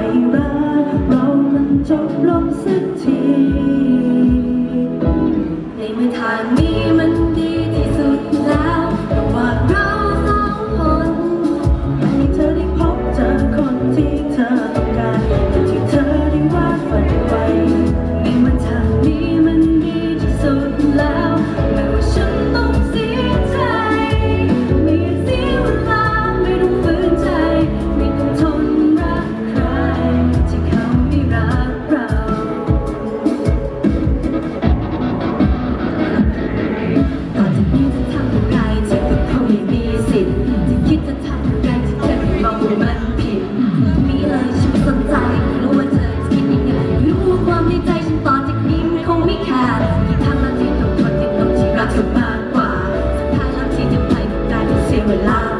ล่อยเเรามันจบลงสักที quella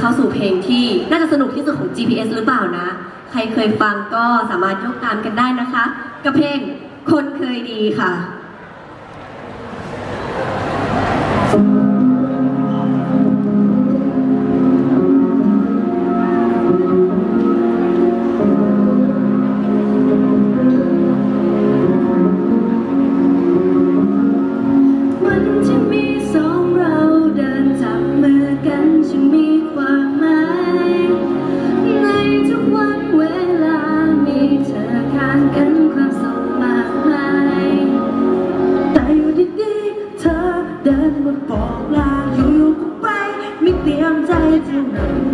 เข้าสู่เพลงที่น่าจะสนุกที่สุดของ GPS หรือเปล่านะ ใครเคยฟังก็สามารถยกตามกันได้นะคะ กับเพลงคนเคยดีค่ะ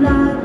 Là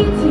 waiting.